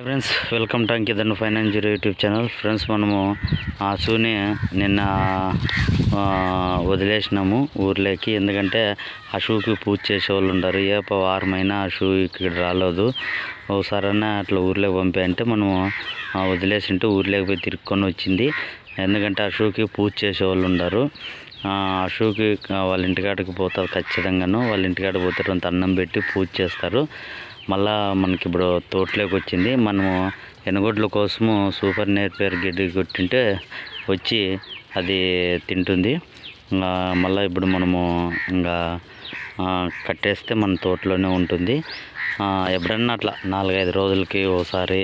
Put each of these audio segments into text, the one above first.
Hi friends welcome to Ankitan finance zero YouTube channel friends మనము ఆ షూని నిన్న వదిలేసినాము ఊర్లోకి. ఎందుకంటే ఆ షూకి పూజ చేసే వాళ్ళు ఏ వారమైనా ఆ షూ ఇక్కడ రాలేదు. ఒకసారైనా అట్లా ఊర్లోకి పంపి అంటే మనము వదిలేసింటే ఊర్లోకి పోయి తిరుక్కొని వచ్చింది. ఎందుకంటే ఆ షూకి పూజ చేసే వాళ్ళు అశోక్ ఆ షూకి వాళ్ళ ఇంటికాడికి పోతారు ఖచ్చితంగాను. వాళ్ళ ఇంటికాడికి పోతే కొంత అన్నం పెట్టి పూజ చేస్తారు. మళ్ళా మనకి ఇప్పుడు తోటలోకి వచ్చింది. మనము ఎనగొడ్ల కోసము సూపర్ నేర్పేర్ గడ్డి కొట్టింటే వచ్చి అది తింటుంది. ఇంకా మళ్ళీ ఇప్పుడు మనము ఇంకా కట్టేస్తే మన తోటలోనే ఉంటుంది. ఎప్పుడన్నా అట్లా నాలుగైదు రోజులకి ఒకసారి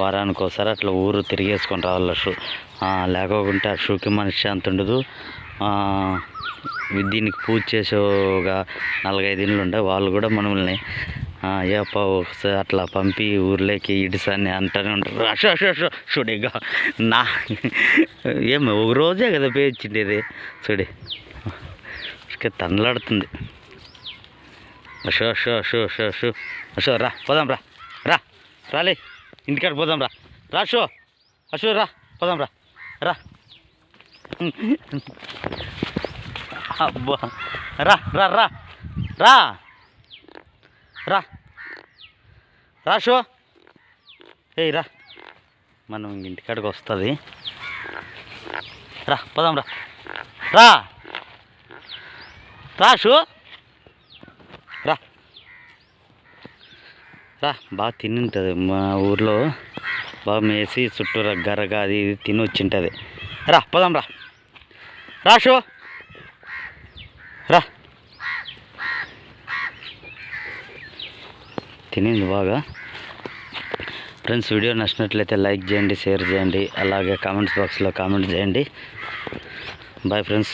వారానికి ఒకసారి అట్లా ఊరు తిరిగేసుకొని రావాలి షూ లేకోకుంటే ఆ షూకి మనశ్శాంతి ఉండదు. దీనికి పూజ చేసే ఒక నాలుగైదు ఇండ్లు ఉండే వాళ్ళు కూడా మనల్ని ఏపా ఒకసారి అట్లా పంపి ఊర్లోకి ఇడిసని అంటూనే ఉంటారు. అషో అషో అషో చూడేగా నా ఏమి ఒక రోజే కదా పేర్చిండేది చూడి ఇక తనలాడుతుంది అషో అషో అషో అషో అషో అషో రా పోదాం రా రా రాలే ఇంటికాడ పోదాం రా రా షో అషో రా పోదాం రా రా. అబ్బా. రా రా రా. రా. రా. రా షో. ఏయ్ రా. మనం ఇంటికాడికి వస్తుంది. రా పోదాం రా. రా. రా షో. రా. రా బాగా తిని ఉంటుంది మా ఊర్లో. బాగా మేసి చుట్టూరా గరగా అది ఇది తిని వచ్చింటుంది రా పోదాం రా. రా రా. తినింది బాగా. ఫ్రెండ్స్ వీడియో నచ్చినట్లయితే లైక్ చేయండి షేర్ చేయండి అలాగే కామెంట్స్ బాక్స్లో కామెంట్ చేయండి. Bye friends.